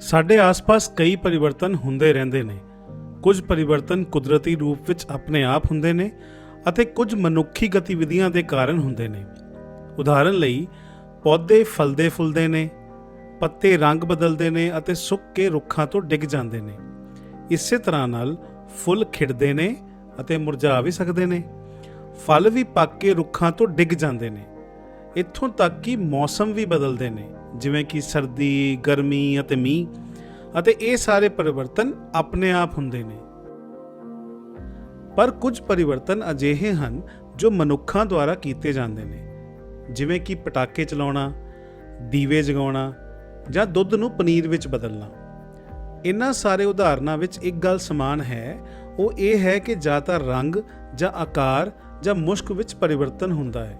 ਸਾਡੇ ਆਸ-ਪਾਸ ਕਈ ਪਰਿਵਰਤਨ ਹੁੰਦੇ ਰਹਿੰਦੇ ਨੇ। ਕੁਝ ਪਰਿਵਰਤਨ ਕੁਦਰਤੀ ਰੂਪ ਵਿੱਚ ਆਪਣੇ ਆਪ ਹੁੰਦੇ ਨੇ ਅਤੇ ਕੁਝ ਮਨੁੱਖੀ ਗਤੀਵਿਧੀਆਂ ਦੇ ਕਾਰਨ ਹੁੰਦੇ ਨੇ। ਉਦਾਹਰਨ ਲਈ, ਪੌਦੇ ਫਲਦੇ ਫੁੱਲਦੇ ਨੇ, ਪੱਤੇ ਰੰਗ ਬਦਲਦੇ ਨੇ ਅਤੇ ਸੁੱਕ ਕੇ ਰੁੱਖਾਂ ਤੋਂ ਡਿੱਗ ਜਾਂਦੇ ਨੇ। ਇਸੇ ਤਰ੍ਹਾਂ ਨਾਲ ਫੁੱਲ ਖਿੜਦੇ ਨੇ ਅਤੇ ਮੁਰਝਾ ਵੀ ਸਕਦੇ ਨੇ। ਫਲ ਵੀ ਪੱਕ ਕੇ ਰੁੱਖਾਂ ਤੋਂ ਡਿੱਗ ਜਾਂਦੇ ਨੇ। ਇੱਥੋਂ ਤੱਕ ਕਿ ਮੌਸਮ ਵੀ ਬਦਲਦੇ ਨੇ। ਜਿਵੇਂ ਕਿ ਸਰਦੀ, ਗਰਮੀ ਅਤੇ ਮੀਂਹ ਅਤੇ ਇਹ ਸਾਰੇ ਪਰਿਵਰਤਨ ਆਪਣੇ ਆਪ ਹੁੰਦੇ ਨੇ। ਪਰ ਕੁਝ ਪਰਿਵਰਤਨ ਅਜਿਹੇ ਹਨ ਜੋ ਮਨੁੱਖਾਂ ਦੁਆਰਾ ਕੀਤੇ ਜਾਂਦੇ ਨੇ। ਜਿਵੇਂ ਕਿ ਪਟਾਕੇ ਚਲਾਉਣਾ ਦੀਵੇ ਜਗਾਉਣਾ ਜਾਂ ਦੁੱਧ ਨੂੰ ਪਨੀਰ ਵਿੱਚ ਬਦਲਣਾ। ਇਨ੍ਹਾਂ ਸਾਰੇ ਉਦਾਹਰਨਾਂ ਵਿੱਚ ਇੱਕ ਗੱਲ ਸਮਾਨ ਹੈ ਉਹ ਇਹ ਹੈ ਕਿ ਜਾਂ ਤਾਂ ਰੰਗ ਜਾਂ ਆਕਾਰ ਜਾਂ ਮੁਸ਼ਕ ਵਿੱਚ ਪਰਿਵਰਤਨ ਹੁੰਦਾ ਹੈ।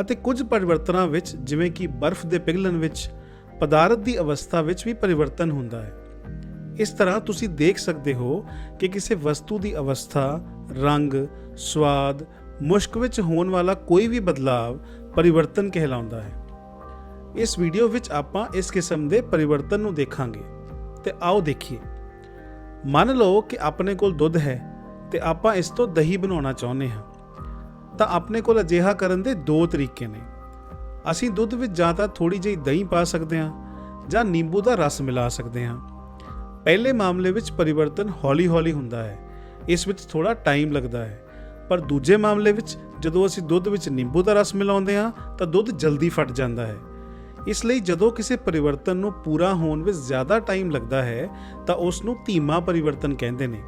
ਅਤੇ ਕੁਝ ਪਰਿਵਰਤਨਾਂ ਵਿੱਚ, ਜਿਵੇਂ ਕਿ ਬਰਫ਼ ਦੇ ਪਿਘਲਣ ਵਿੱਚ, ਪਦਾਰਥ ਦੀ ਅਵਸਥਾ ਵਿੱਚ ਵੀ ਪਰਿਵਰਤਨ ਹੁੰਦਾ ਹੈ। ਇਸ ਤਰ੍ਹਾਂ ਤੁਸੀਂ ਦੇਖ ਸਕਦੇ ਹੋ ਕਿ ਕਿਸੇ ਵਸਤੂ ਦੀ ਅਵਸਥਾ, ਰੰਗ, ਸਵਾਦ, ਮੁਸ਼ਕ ਵਿੱਚ ਹੋਣ ਵਾਲਾ ਕੋਈ ਵੀ ਬਦਲਾਵ ਪਰਿਵਰਤਨ ਕਹਿਲਾਉਂਦਾ ਹੈ। ਇਸ ਵੀਡੀਓ ਵਿੱਚ ਆਪਾਂ ਇਸ ਕਿਸਮ ਦੇ ਪਰਿਵਰਤਨ ਨੂੰ ਦੇਖਾਂਗੇ। ਤੇ ਆਓ ਦੇਖੀਏ। ਮੰਨ ਲਓ ਕਿ ਆਪਣੇ ਕੋਲ ਦੁੱਧ ਹੈ ਤੇ ਆਪਾਂ ਇਸ ਤੋਂ ਦਹੀਂ ਬਣਾਉਣਾ ਚਾਹੁੰਦੇ ਹਾਂ। ਤਾਂ ਆਪਣੇ ਕੋਲ ਅਜਿਹਾ ਕਰਨ ਦੇ ਦੋ ਤਰੀਕੇ ਨੇ। ਅਸੀਂ ਦੁੱਧ ਵਿੱਚ ਜਾਂ ਤਾਂ ਥੋੜੀ ਜਿਹੀ ਦਹੀਂ ਪਾ ਸਕਦੇ ਹਾਂ ਜਾਂ ਨਿੰਬੂ ਦਾ ਰਸ ਮਿਲਾ ਸਕਦੇ ਹਾਂ। ਪਹਿਲੇ ਮਾਮਲੇ ਵਿੱਚ ਪਰਿਵਰਤਨ ਹੌਲੀ-ਹੌਲੀ ਹੁੰਦਾ ਹੈ। ਇਸ ਵਿੱਚ ਥੋੜਾ ਟਾਈਮ ਲੱਗਦਾ ਹੈ। ਪਰ ਦੂਜੇ ਮਾਮਲੇ ਵਿੱਚ ਜਦੋਂ ਅਸੀਂ ਦੁੱਧ ਵਿੱਚ ਨਿੰਬੂ ਦਾ ਰਸ ਮਿਲਾਉਂਦੇ ਹਾਂ ਤਾਂ ਦੁੱਧ ਜਲਦੀ ਫਟ ਜਾਂਦਾ ਹੈ। ਇਸ ਲਈ ਜਦੋਂ ਕਿਸੇ ਪਰਿਵਰਤਨ ਨੂੰ ਪੂਰਾ ਹੋਣ ਵਿੱਚ ਜ਼ਿਆਦਾ ਟਾਈਮ ਲੱਗਦਾ ਹੈ ਤਾਂ ਉਸ ਨੂੰ ਧੀਮਾ ਪਰਿਵਰਤਨ ਕਹਿੰਦੇ ਨੇ।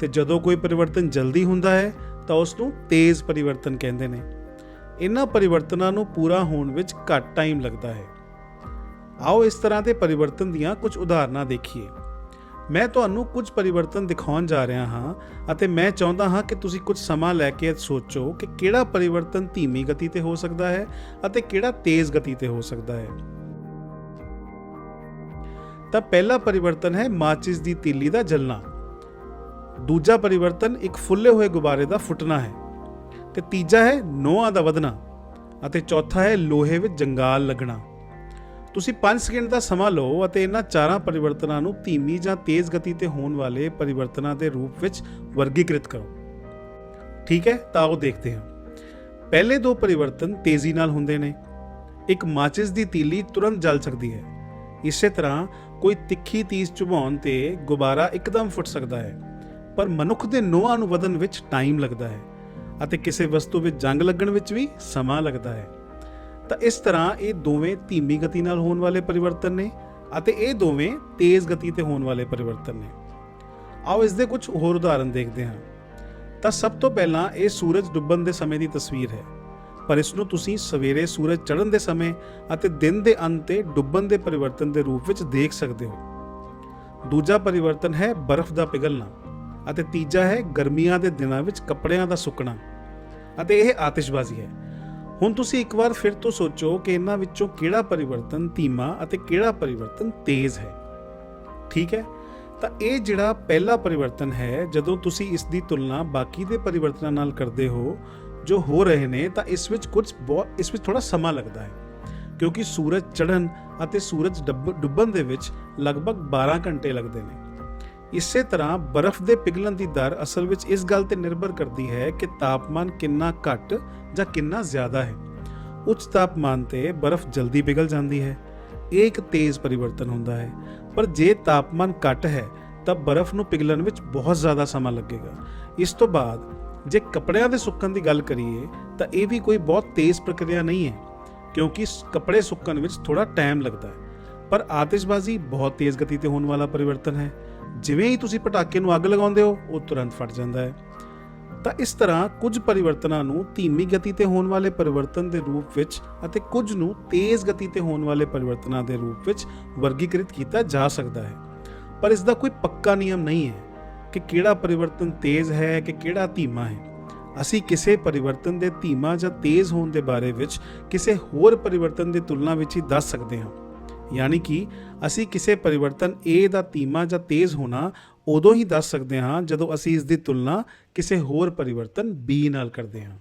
ਤੇ ਜਦੋਂ ਕੋਈ ਪਰਿਵਰਤਨ ਜਲਦੀ ਹੁੰਦਾ ਹੈ ਤਾਂ ਉਸ ਨੂੰ ਤੇਜ਼ ਪਰਿਵਰਤਨ ਕਹਿੰਦੇ ਨੇ। ਇਹਨਾਂ ਪਰਿਵਰਤਨਾਂ ਨੂੰ ਪੂਰਾ ਹੋਣ ਵਿੱਚ ਘੱਟ ਟਾਈਮ ਲੱਗਦਾ ਹੈ। ਆਓ ਇਸ ਤਰ੍ਹਾਂ ਦੇ ਪਰਿਵਰਤਨ ਦੀਆਂ ਕੁਝ ਉਦਾਹਰਨਾਂ ਦੇਖੀਏ। ਮੈਂ ਤੁਹਾਨੂੰ ਕੁਝ ਪਰਿਵਰਤਨ ਦਿਖਾਉਣ ਜਾ ਰਿਹਾ ਹਾਂ ਅਤੇ ਮੈਂ ਚਾਹੁੰਦਾ ਹਾਂ ਕਿ ਤੁਸੀਂ ਕੁਝ ਸਮਾਂ ਲੈ ਕੇ ਸੋਚੋ ਕਿ ਕਿਹੜਾ ਪਰਿਵਰਤਨ ਧੀਮੀ ਗਤੀ ਤੇ ਹੋ ਸਕਦਾ ਹੈ ਅਤੇ ਕਿਹੜਾ ਤੇਜ਼ ਗਤੀ ਤੇ ਹੋ ਸਕਦਾ ਹੈ। ਤਾਂ ਪਹਿਲਾ ਪਰਿਵਰਤਨ ਹੈ ਮਾਚਿਸ ਦੀ ਤੀਲੀ ਦਾ ਜਲਣਾ। ਦੂਜਾ ਪਰਿਵਰਤਨ ਇੱਕ ਫੁੱਲੇ ਹੋਏ ਗੁਬਾਰੇ ਦਾ ਫੁੱਟਣਾ ਹੈ। ਤੇ ਤੀਜਾ ਹੈ ਨੋਹਾਂ ਦਾ ਵਧਣਾ ਅਤੇ ਚੌਥਾ ਹੈ ਲੋਹੇ ਵਿੱਚ ਜੰਗਾਲ ਲੱਗਣਾ। ਤੁਸੀਂ 5 ਸਕਿੰਟ ਦਾ ਸਮਾਂ ਲਓ ਅਤੇ ਇਹਨਾਂ ਚਾਰਾਂ ਪਰਿਵਰਤਨਾਂ ਨੂੰ ਧੀਮੀ ਜਾਂ ਤੇਜ਼ ਗਤੀ ਤੇ ਹੋਣ ਵਾਲੇ ਪਰਿਵਰਤਨਾਂ ਦੇ ਰੂਪ ਵਿੱਚ ਵਰਗੀਕ੍ਰਿਤ ਕਰੋ। ਠੀਕ ਹੈ, ਤਾਂ ਉਹ ਦੇਖਦੇ ਹਾਂ। ਪਹਿਲੇ ਦੋ ਪਰਿਵਰਤਨ ਤੇਜ਼ੀ ਨਾਲ ਹੁੰਦੇ ਨੇ। ਇੱਕ ਮਾਚਿਸ ਦੀ ਤੀਲੀ ਤੁਰੰਤ ਜਲ ਸਕਦੀ ਹੈ। ਇਸੇ ਤਰ੍ਹਾਂ ਕੋਈ ਤਿੱਖੀ ਤੀਜ ਚੁਭਾਉਣ ਤੇ ਗੁਬਾਰਾ ਇੱਕਦਮ ਫੁੱਟ ਸਕਦਾ ਹੈ। ਪਰ ਮਨੁੱਖ ਦੇ ਨੋਹਾਂ ਨੂੰ ਵਧਣ ਵਿੱਚ ਟਾਈਮ ਲੱਗਦਾ ਹੈ ਅਤੇ ਕਿਸੇ ਵਸਤੂ ਵਿੱਚ ਜੰਗ ਲੱਗਣ ਵਿੱਚ ਵੀ ਸਮਾਂ ਲੱਗਦਾ ਹੈ। ਤਾਂ ਇਸ ਤਰ੍ਹਾਂ ਇਹ ਦੋਵੇਂ ਧੀਮੀ ਗਤੀ ਨਾਲ ਹੋਣ ਵਾਲੇ ਪਰਿਵਰਤਨ ਨੇ ਅਤੇ ਇਹ ਦੋਵੇਂ ਤੇਜ਼ ਗਤੀ ਤੇ ਹੋਣ ਵਾਲੇ ਪਰਿਵਰਤਨ ਨੇ। ਆਓ ਇਸ ਦੇ ਕੁਝ ਹੋਰ ਉਦਾਹਰਨ ਦੇਖਦੇ ਹਾਂ। ਤਾਂ ਸਭ ਤੋਂ ਪਹਿਲਾਂ ਇਹ ਸੂਰਜ ਡੁੱਬਣ ਦੇ ਸਮੇਂ ਦੀ ਤਸਵੀਰ ਹੈ। ਪਰ ਇਸ ਨੂੰ ਤੁਸੀਂ ਸਵੇਰੇ ਸੂਰਜ ਚੜ੍ਹਨ ਦੇ ਸਮੇਂ ਅਤੇ ਦਿਨ ਦੇ ਅੰਤ ਤੇ ਡੁੱਬਣ ਦੇ ਪਰਿਵਰਤਨ ਦੇ ਰੂਪ ਵਿੱਚ ਦੇਖ ਸਕਦੇ ਹੋ। ਦੂਜਾ ਪਰਿਵਰਤਨ ਹੈ ਬਰਫ਼ ਦਾ ਪਿਘਲਣਾ। ਅਤੇ ਤੀਜਾ ਹੈ ਗਰਮੀਆਂ ਦੇ ਦਿਨਾਂ ਵਿੱਚ ਕੱਪੜਿਆਂ ਦਾ ਸੁੱਕਣਾ। ਅਤੇ ਇਹ ਆਤਿਸ਼ਬਾਜ਼ੀ ਹੈ। ਹੁਣ ਤੁਸੀਂ ਇੱਕ ਵਾਰ ਫਿਰ ਤੋਂ ਸੋਚੋ ਕਿ ਇਹਨਾਂ ਵਿੱਚੋਂ ਕਿਹੜਾ ਪਰਿਵਰਤਨ ਧੀਮਾ ਅਤੇ ਕਿਹੜਾ ਪਰਿਵਰਤਨ ਤੇਜ਼ ਹੈ। ਠੀਕ ਹੈ? ਤਾਂ ਇਹ ਜਿਹੜਾ ਪਹਿਲਾ ਪਰਿਵਰਤਨ ਹੈ, ਜਦੋਂ ਤੁਸੀਂ ਇਸ ਦੀ ਤੁਲਨਾ ਬਾਕੀ ਦੇ ਪਰਿਵਰਤਨਾਂ ਨਾਲ ਕਰਦੇ ਹੋ, ਜੋ ਹੋ ਰਹੇ ਨੇ, ਤਾਂ ਇਸ ਵਿੱਚ ਕੁਝ ਬਹੁਤ ਇਸ ਵਿੱਚ ਥੋੜਾ ਸਮਾਂ ਲੱਗਦਾ ਹੈ। ਕਿਉਂਕਿ ਸੂਰਜ ਚੜ੍ਹਨ ਅਤੇ ਸੂਰਜ ਡੁੱਬ- ਡੁੱਬਣ ਦੇ ਵਿੱਚ ਲਗਭਗ 12 ਘੰਟੇ ਲੱਗਦੇ ਨੇ। ਇਸੇ ਤਰ੍ਹਾਂ ਬਰਫ਼ ਦੇ ਪਿਘਲਣ ਦੀ ਦਰ ਅਸਲ ਵਿੱਚ ਇਸ ਗੱਲ ਤੇ ਨਿਰਭਰ ਕਰਦੀ ਹੈ ਕਿ ਤਾਪਮਾਨ ਕਿੰਨਾ ਘੱਟ ਜਾਂ ਕਿੰਨਾ ਜ਼ਿਆਦਾ ਹੈ। ਉੱਚ ਤਾਪਮਾਨ ਤੇ ਬਰਫ਼ ਜਲਦੀ ਪਿਘਲ ਜਾਂਦੀ ਹੈ। ਇਹ ਇੱਕ ਤੇਜ਼ ਪਰਿਵਰਤਨ ਹੁੰਦਾ ਹੈ। ਪਰ ਜੇ ਤਾਪਮਾਨ ਘੱਟ ਹੈ, ਤਾਂ ਬਰਫ਼ ਨੂੰ ਪਿਘਲਣ ਵਿੱਚ ਬਹੁਤ ਜ਼ਿਆਦਾ ਸਮਾਂ ਲੱਗੇਗਾ। ਇਸ ਤੋਂ ਬਾਅਦ, ਜੇ ਕੱਪੜਿਆਂ ਦੇ ਸੁੱਕਣ ਦੀ ਗੱਲ ਕਰੀਏ, ਤਾਂ ਇਹ ਵੀ ਕੋਈ ਬਹੁਤ ਤੇਜ਼ ਪ੍ਰਕਿਰਿਆ ਨਹੀਂ ਹੈ, ਕਿਉਂਕਿ ਕੱਪੜੇ ਸੁੱਕਣ ਵਿੱਚ ਥੋੜਾ ਟਾਈਮ ਲੱਗਦਾ ਹੈ। ਪਰ ਆਤਿਸ਼ਬਾਜ਼ੀ ਬਹੁਤ ਤੇਜ਼ ਗਤੀ ਤੇ ਹੋਣ ਵਾਲਾ ਪਰਿਵਰਤਨ ਹੈ। ਜਿਵੇਂ ਹੀ ਤੁਸੀਂ ਪਟਾਕੇ ਨੂੰ ਅੱਗ ਲਗਾਉਂਦੇ ਹੋ, ਉਹ ਤੁਰੰਤ ਫਟ ਜਾਂਦਾ ਹੈ। ਤਾਂ ਇਸ ਤਰ੍ਹਾਂ ਕੁਝ ਪਰਿਵਰਤਨਾਂ ਨੂੰ ਧੀਮੀ ਗਤੀ ਤੇ ਹੋਣ ਵਾਲੇ ਪਰਿਵਰਤਨ ਦੇ ਰੂਪ ਵਿੱਚ ਅਤੇ ਕੁਝ ਨੂੰ ਤੇਜ਼ ਗਤੀ ਤੇ ਹੋਣ ਵਾਲੇ ਪਰਿਵਰਤਨਾਂ ਦੇ ਰੂਪ ਵਿੱਚ ਵਰਗੀਕ੍ਰਿਤ ਕੀਤਾ ਜਾ ਸਕਦਾ ਹੈ। ਪਰ ਇਸ ਦਾ ਕੋਈ ਪੱਕਾ ਨਿਯਮ ਨਹੀਂ ਹੈ ਕਿ ਕਿਹੜਾ ਪਰਿਵਰਤਨ ਤੇਜ਼ ਹੈ ਕਿ ਕਿਹੜਾ ਧੀਮਾ ਹੈ। ਅਸੀਂ ਕਿਸੇ ਪਰਿਵਰਤਨ ਦੇ ਧੀਮਾ ਜਾਂ ਤੇਜ਼ ਹੋਣ ਦੇ ਬਾਰੇ ਵਿੱਚ ਕਿਸੇ ਹੋਰ ਪਰਿਵਰਤਨ ਦੀ ਤੁਲਨਾ ਵਿੱਚ ਹੀ ਦੱਸ ਸਕਦੇ ਹਾਂ। ਯਾਨੀ ਕਿ ਅਸੀਂ ਕਿਸੇ ਪਰਿਵਰਤਨ A ਦਾ ਧੀਮਾ ਜਾਂ ਤੇਜ਼ ਹੋਣਾ ਉਦੋਂ ਹੀ ਦੱਸ ਸਕਦੇ ਹਾਂ ਜਦੋਂ ਅਸੀਂ ਇਸ ਦੀ ਤੁਲਨਾ ਕਿਸੇ ਹੋਰ ਪਰਿਵਰਤਨ B ਨਾਲ ਕਰਦੇ ਹਾਂ।